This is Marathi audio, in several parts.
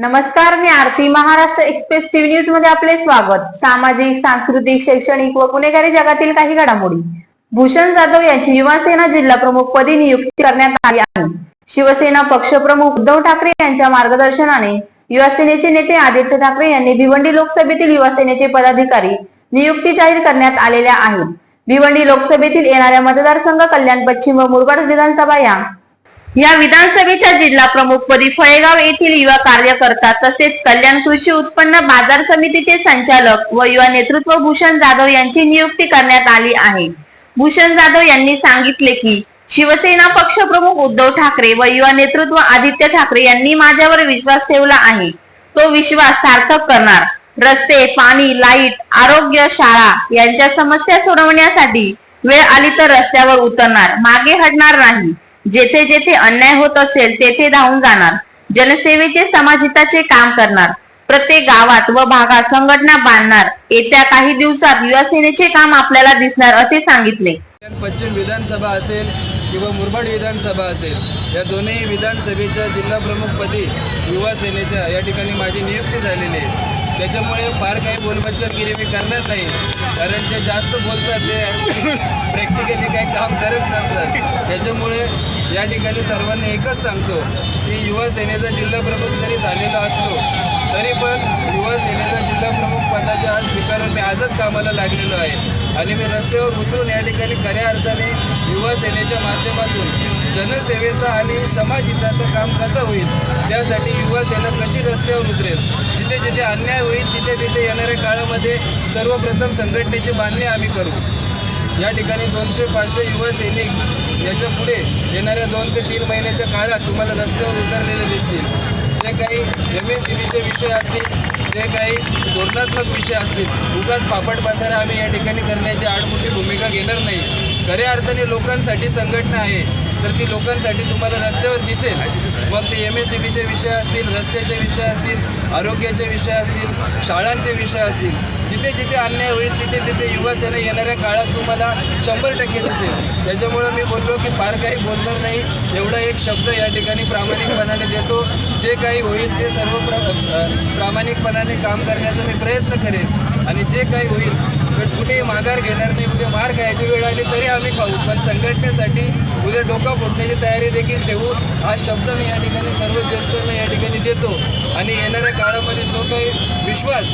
नमस्कार मी आरती महाराष्ट्र एक्सप्रेस टीव्ही न्यूजमध्ये आपले स्वागत. सामाजिक सांस्कृतिक शैक्षणिक व गुन्हेगारी जगातील काही घडामोडी. भूषण जाधव यांची युवासेना जिल्हा प्रमुख पदी नियुक्ती करण्यात आली आहे. शिवसेना पक्षप्रमुख उद्धव ठाकरे यांच्या मार्गदर्शनाने युवासेनेचे नेते आदित्य ठाकरे यांनी भिवंडी लोकसभेतील युवासेनेचे पदाधिकारी नियुक्ती जाहीर करण्यात आलेल्या आहेत. भिवंडी लोकसभेतील येणाऱ्या मतदारसंघ कल्याण पश्चिम व मुरबाड विधानसभा या या विधानसभेच्या जिल्हा प्रमुख पदी फळेगाव येथील युवा कार्यकर्ता तसेच कल्याण कृषी उत्पन्न बाजार समितीचे संचालक व युवा नेतृत्व भूषण जाधव यांची नियुक्ती करण्यात आली आहे. भूषण जाधव यांनी सांगितले की शिवसेना पक्षप्रमुख उद्धव ठाकरे व युवा नेतृत्व आदित्य ठाकरे यांनी माझ्यावर विश्वास ठेवला आहे. तो विश्वास सार्थक करणार. रस्ते पाणी लाइट आरोग्य शाळा यांच्या समस्या सोडवण्यासाठी वेळ आली तर रस्त्यावर उतरणार मागे हटणार नाही. जेथे जेथे अन्याय होत असेल तेथे धावून जाणार. जनसेवेचे समाजहिताचे काम करणार. प्रत्येक गावात व भागात संघटना बांधणार. येत्या काही दिवसात युवासेनेचे काम आपल्याला दिसणार असे सांगितले. पश्चिम विधानसभा असेल किंवा मुरबाड विधानसभा असेल या दोन्ही विधानसभेच्या जिल्हा प्रमुखपदी युवा सेनेच्या या ठिकाणी माझी नियुक्ती झालेली आहे. त्याच्यामुळे फार काही बोलबच्चरगिरी मी करणार नाही. कारण जे जास्त बोलतात ते प्रॅक्टिकली काही काम करत नसतात. त्याच्यामुळे या ठिकाणी सर्वांना एकच सांगतो की युवा सेनेचा जिल्हा प्रमुख जरी झालेला असलो तरी पण युवा सेनेचा जिल्हा प्रमुख पदाचा आज स्वीकारून मी आजच कामाला लागलेलो आहे. आणि मी रस्त्यावर उतरून या ठिकाणी खऱ्या अर्थाने युवा सेनेच्या माध्यमातून जनसेवेचं आणि समाज हिताचं काम कसं होईल त्यासाठी युवा सेना कशी रस्त्यावर उतरेल जिथे जिथे अन्याय होईल तिथे तिथे येणाऱ्या काळामध्ये सर्वप्रथम संघटनेची बांधणी आम्ही करू. या ठिकाणी दोनशे पाचशे युवा सैनिक याच्यापुढे येणाऱ्या दोन ते तीन महिन्याच्या काळात तुम्हाला रस्त्यावर उतरलेले दिसतील. जे काही एम एस सी बीचे विषय असतील जे काही धोरणात्मक विषय असतील उगाच पापड पसारा आम्ही या ठिकाणी करण्याची आडमोठी भूमिका घेणार नाही. खऱ्या अर्थाने लोकांसाठी संघटना आहे. तर ती लोकांसाठी तुम्हाला रस्त्यावर दिसेल. मग ते एम एस सी बीचे विषय असतील रस्त्याचे विषय असतील आरोग्याचे विषय असतील शाळांचे विषय असतील जिथे जिथे अन्याय होईल तिथे तिथे युवासेना येणाऱ्या काळात तुम्हाला शंभर टक्के दिसेल. त्याच्यामुळं मी बोललो की फार काही बोलणार नाही. एवढा एक शब्द या ठिकाणी प्रामाणिकपणाने देतो. जे काही होईल ते सर्व प्र प्रामाणिकपणाने काम करण्याचा मी प्रयत्न करेन. आणि जे काही होईल कुठेही माघार घेणार नाही उद्या मार खायची वेळ आली तरी आम्ही खाऊ. पण संघटनेसाठी उद्या डोका फोडण्याची तयारी देखील ठेवू. हा शब्द मी या ठिकाणी सर्व ज्येष्ठांना या ठिकाणी देतो. आणि येणाऱ्या काळामध्ये जो काही विश्वास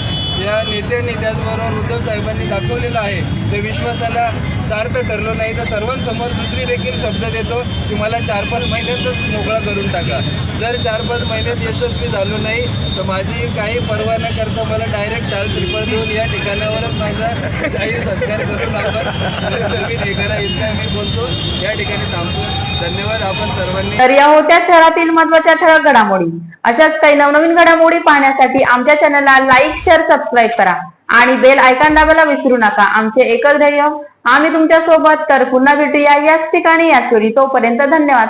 या नेत्यांनी त्याचबरोबर उद्धव साहेबांनी दाखवलेलं आहे. ते विश्वासाला सार्थ ठरलो नाही तर सर्वांसमोर दुसरी देखील शब्द देतो की मला चार पाच महिन्यातच मोकळा करून टाका. जर चार पाच महिन्यात यशस्वी झालो नाही तर माझी काही पर्वा न करता मला डायरेक्ट शाल श्रीफळ देऊन या ठिकाणावरच माझा जाहीर सत्कार करून आपण नवीन हे करा. इतका मी बोलतो. या ठिकाणी थांबतो. धन्यवाद आपण सर्वांनी तर या होत्या शहरातील महत्त्वाच्या ठळक घडामोडी. अशाच काही नवनवीन घडामोडी पाहण्यासाठी आमच्या चॅनलला लाईक शेअर सबस्क्राईब करा. आणि बेल आयकॉन दाबायला विसरू नका. आमचे एकच ध्येय आम्ही तुमच्यासोबत तर पुन्हा भेटूया याच ठिकाणी याच वेळी. तोपर्यंत धन्यवाद.